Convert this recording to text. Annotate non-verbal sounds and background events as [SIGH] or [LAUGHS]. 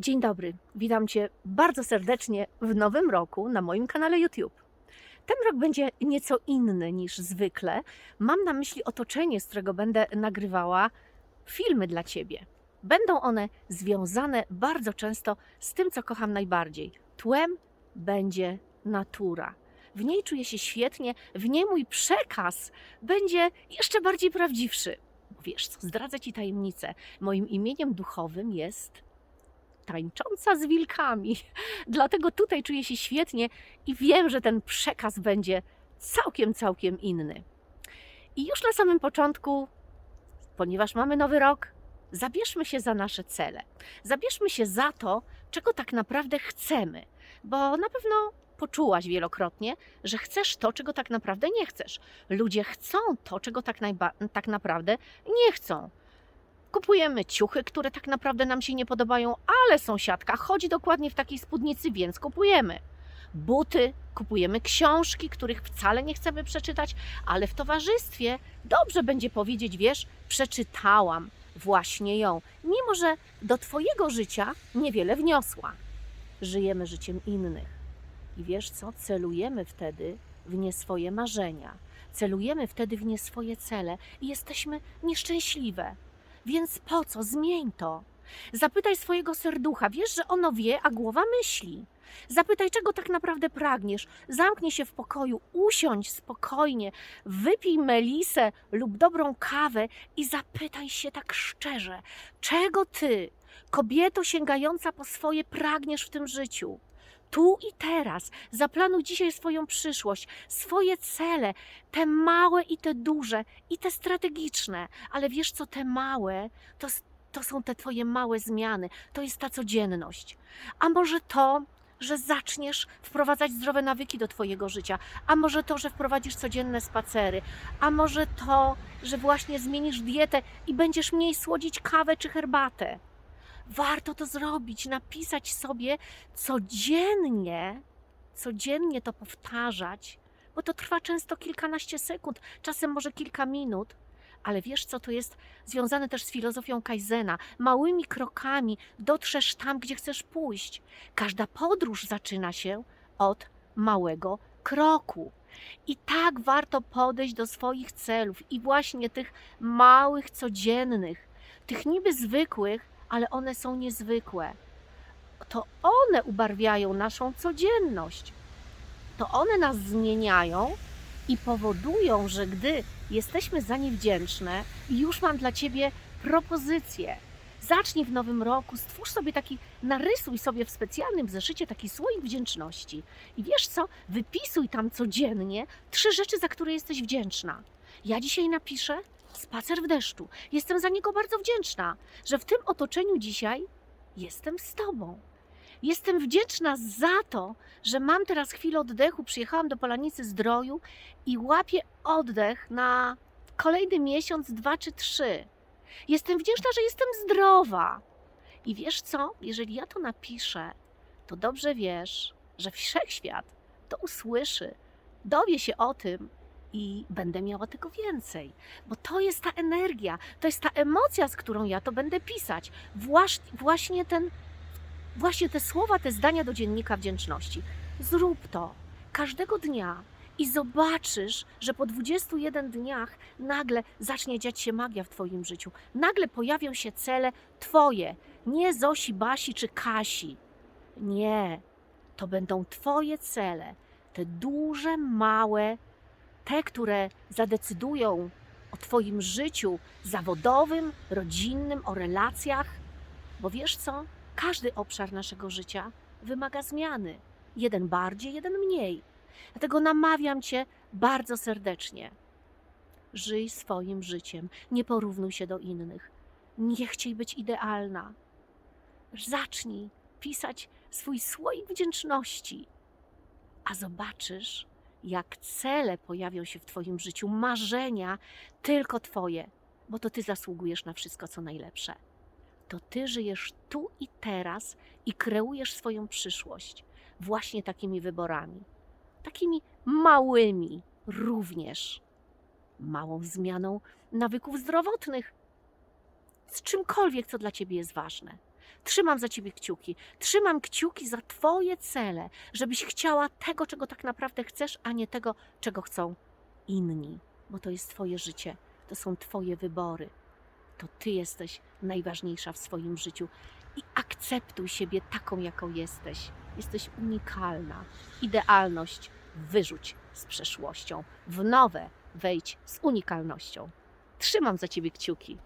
Dzień dobry, witam Cię bardzo serdecznie w nowym roku na moim kanale YouTube. Ten rok będzie nieco inny niż zwykle. Mam na myśli otoczenie, z którego będę nagrywała filmy dla Ciebie. Będą one związane bardzo często z tym, co kocham najbardziej. Tłem będzie natura. W niej czuję się świetnie, w niej mój przekaz będzie jeszcze bardziej prawdziwszy. Wiesz co, zdradzę Ci tajemnicę. Moim imieniem duchowym jest tańcząca z wilkami. [LAUGHS] Dlatego tutaj czuję się świetnie i wiem, że ten przekaz będzie całkiem, całkiem inny. I już na samym początku, ponieważ mamy nowy rok, zabierzmy się za nasze cele. Zabierzmy się za to, czego tak naprawdę chcemy, bo na pewno poczułaś wielokrotnie, że chcesz to, czego tak naprawdę nie chcesz. Ludzie chcą to, czego tak, tak naprawdę nie chcą. Kupujemy ciuchy, które tak naprawdę nam się nie podobają, ale sąsiadka chodzi dokładnie w takiej spódnicy, więc kupujemy. Buty, kupujemy książki, których wcale nie chcemy przeczytać, ale w towarzystwie dobrze będzie powiedzieć, wiesz, przeczytałam właśnie ją, mimo że do Twojego życia niewiele wniosła. Żyjemy życiem innych. I wiesz co? Celujemy wtedy w nie swoje marzenia. Celujemy wtedy w nie swoje cele i jesteśmy nieszczęśliwe. Więc po co? Zmień to. Zapytaj swojego serducha. Wiesz, że ono wie, a głowa myśli. Zapytaj, czego tak naprawdę pragniesz. Zamknij się w pokoju, usiądź spokojnie, wypij melisę lub dobrą kawę i zapytaj się tak szczerze, czego ty, kobieto sięgająca po swoje, pragniesz w tym życiu. Tu i teraz zaplanuj dzisiaj swoją przyszłość, swoje cele, te małe i te duże, i te strategiczne. Ale wiesz co, te małe to, to są te twoje małe zmiany, to jest ta codzienność. A może to, że zaczniesz wprowadzać zdrowe nawyki do twojego życia, a może to, że wprowadzisz codzienne spacery, a może to, że właśnie zmienisz dietę i będziesz mniej słodzić kawę czy herbatę. Warto to zrobić, napisać sobie codziennie, codziennie to powtarzać, bo to trwa często kilkanaście sekund, czasem może kilka minut. Ale wiesz co, to jest związane też z filozofią Kaizena. Małymi krokami dotrzesz tam, gdzie chcesz pójść. Każda podróż zaczyna się od małego kroku. I tak warto podejść do swoich celów i właśnie tych małych, codziennych, tych niby zwykłych, ale one są niezwykłe. To one ubarwiają naszą codzienność. To one nas zmieniają i powodują, że gdy jesteśmy za nie wdzięczne, i już mam dla Ciebie propozycję. Zacznij w nowym roku, stwórz sobie taki, narysuj sobie w specjalnym zeszycie taki słoik wdzięczności. I wiesz co? Wypisuj tam codziennie trzy rzeczy, za które jesteś wdzięczna. Ja dzisiaj napiszę spacer w deszczu. Jestem za niego bardzo wdzięczna, że w tym otoczeniu dzisiaj jestem z Tobą. Jestem wdzięczna za to, że mam teraz chwilę oddechu. Przyjechałam do Polanicy Zdroju i łapię oddech na kolejny miesiąc, dwa czy trzy. Jestem wdzięczna, że jestem zdrowa. I wiesz co? Jeżeli ja to napiszę, to dobrze wiesz, że wszechświat to usłyszy, dowie się o tym i będę miała tego więcej. Bo to jest ta energia, to jest ta emocja, z którą ja to będę pisać. Właś, właśnie ten właśnie te słowa, te zdania do dziennika wdzięczności. Zrób to każdego dnia i zobaczysz, że po 21 dniach nagle zacznie dziać się magia w Twoim życiu. Nagle pojawią się cele Twoje, nie Zosi, Basi czy Kasi. Nie, to będą Twoje cele, te duże, małe, te, które zadecydują o Twoim życiu zawodowym, rodzinnym, o relacjach. Bo wiesz co? Każdy obszar naszego życia wymaga zmiany. Jeden bardziej, jeden mniej. Dlatego namawiam Cię bardzo serdecznie. Żyj swoim życiem, nie porównuj się do innych. Nie chciej być idealna. Zacznij pisać swój słoik wdzięczności, a zobaczysz, jak cele pojawią się w Twoim życiu, marzenia tylko Twoje, bo to Ty zasługujesz na wszystko, co najlepsze to ty żyjesz tu i teraz i kreujesz swoją przyszłość właśnie takimi wyborami. Takimi małymi również. Małą zmianą nawyków zdrowotnych. Z czymkolwiek, co dla ciebie jest ważne. Trzymam za ciebie kciuki. Trzymam kciuki za twoje cele, żebyś chciała tego, czego tak naprawdę chcesz, a nie tego, czego chcą inni, bo to jest twoje życie, to są twoje wybory. To ty jesteś najważniejsza w swoim życiu i akceptuj siebie taką, jaką jesteś. Jesteś unikalna. Idealność wyrzuć z przeszłością. W nowe wejdź z unikalnością. Trzymam za ciebie kciuki.